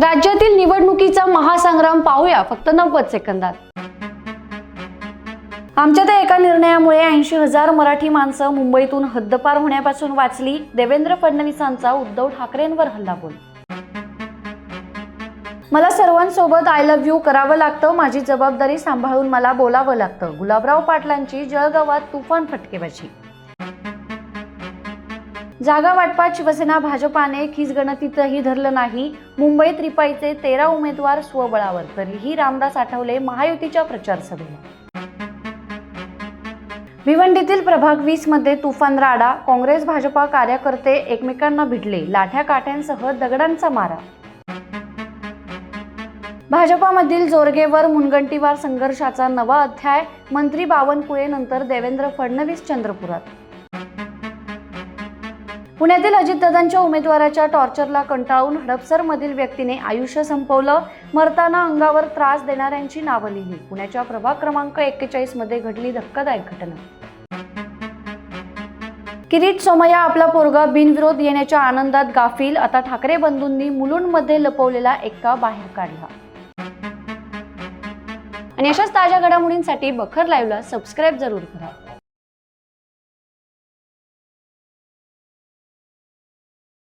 राज्यातील निवडणुकीचा महासंग्राम पाहूया फक्त नव्वद सेकंदात. आमच्या त्या एका निर्णयामुळे ऐंशी हजार मराठी माणसं मुंबईतून हद्दपार होण्यापासून वाचली देवेंद्र फडणवीसांचा उद्धव ठाकरेंवर हल्लाबोल मला सर्वांसोबत आय लव्ह यू करावं लागतं माझी जबाबदारी सांभाळून मला बोलावं लागतं. गुलाबराव पाटलांची जळगावात तुफान फटकेबाजी. जागा वाटपात शिवसेना भाजपाने खिसगणतीतही धरलं नाही. मुंबईत रिपाईचे तेरा उमेदवार स्वबळावर तरीही रामदास आठवले महायुतीच्या प्रचार सभेला भिवंडीतील प्रभाग वीसमध्ये तुफान राडा काँग्रेस भाजपा कार्यकर्ते एकमेकांना भिडले लाठ्या काठ्यांसह दगडांचा मारा. भाजपामधील जोरगेवर मुनगंटीवार संघर्षाचा नवा अध्याय मंत्री बावनकुळे नंतर देवेंद्र फडणवीस चंद्रपुरात. पुण्यातील अजितदादांच्या उमेदवाराच्या टॉर्चरला कंटाळून हडपसरमधील व्यक्तीने आयुष्य संपवलं मरताना अंगावर त्रास देणाऱ्यांची नावं लिहिली पुण्याच्या प्रभाग क्रमांक एक्केचाळीसमध्ये घडली धक्कादायक घटना. किरीट सोमय्या आपला पोरगा बिनविरोध येण्याच्या आनंदात गाफील. आता ठाकरे बंधूंनी मुलुंडमध्ये लपवलेला एक्का बाहेर काढला. आणि अशाच ताज्या घडामोडींसाठी बखर लाईव्हला सबस्क्राईब जरूर करा.